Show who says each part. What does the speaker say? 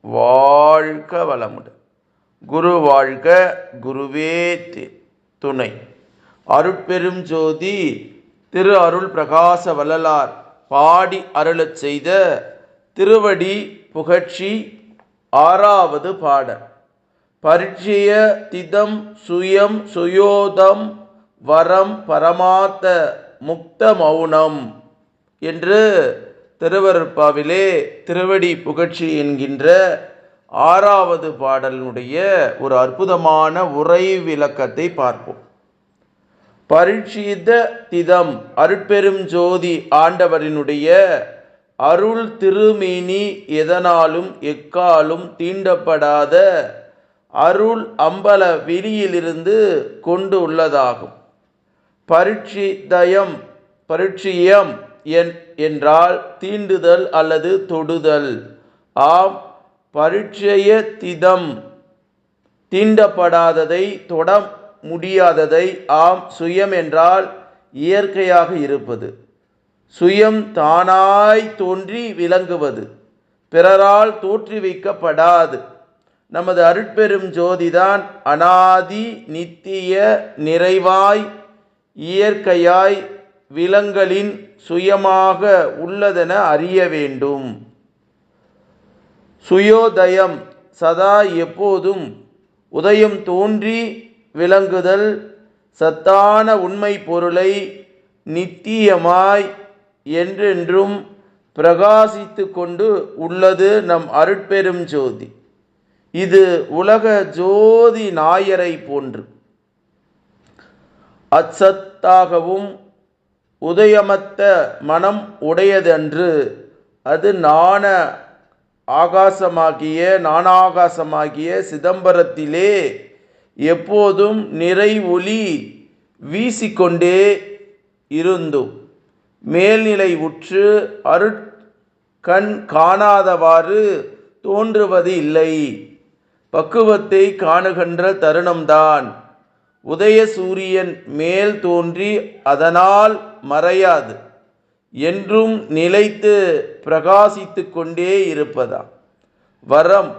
Speaker 1: வாழ்க வளமுடன். குரு வாழ்க குருவே துணை. அருட்பெரும் ஜோதி திரு அருள் பிரகாச வள்ளலார் பாடி அருளச் செய்த திருவடி புகழ்ச்சி ஆறாவது பாடல். பரிச்சய திதம் சுயம் சுயோதம் வரம் பரமாத்த முக்த மௌனம் என்று திருவருட்பாவிலே திருவடி புகழ்ச்சி என்கின்ற ஆறாவது பாடலினுடைய ஒரு அற்புதமான உரை விளக்கத்தை பார்ப்போம். பரீட்சித திதம் அருட்பெரும் ஜோதி ஆண்டவரினுடைய அருள் திருமேனி எதனாலும் எக்காலும் தீண்டப்படாத அருள் அம்பல வெளியிலிருந்து கொண்டு உள்ளதாகும். பரிட்சிதயம் பரிட்சியம் என்றால் தீண்டுதல் அல்லது தொடுதல். ஆம் பரிட்சய திதம். தீண்டப்படாததை தொட முடியாததை ஆம் சுயம் என்றால் இயற்கையாக இருப்பது. சுயம் தானாய் தோன்றி விளங்குவது. பிறரால் தோற்றுவிக்கப்படாது நமது அருட்பெரும் ஜோதிதான் அனாதி நித்திய நிறைவாய் இயற்கையாய் விலங்களின் சுயமாக உள்ளதென அறிய வேண்டும். சுயோதயம் சதா எப்போதும் உதயம் தோன்றி விளங்குதல் சத்தான உண்மை பொருளை நித்தியமாய் என்றென்றும் பிரகாசித்து கொண்டு உள்ளது நம் அருட்பெரும் ஜோதி. இது உலக ஜோதி நாயரை போன்று அச்சத்தாகவும் உதயமத்த மனம் உடையதன்று அது நாண ஆகாசமாகிய நானாகாசமாகிய சிதம்பரத்திலே எப்போதும் நிறை ஒளி வீசிக்கொண்டே இருந்தும் மேல்நிலை உற்று அருட் கண் காணாதவாறு தோன்றுவது இல்லை. பக்குவத்தை காணுகின்ற தருணம்தான். உதய சூரியன் மேல் தோன்றி அதனால் மறையாது என்றும் நிலைத்து பிரகாசித்து கொண்டே இருப்பதா வரம்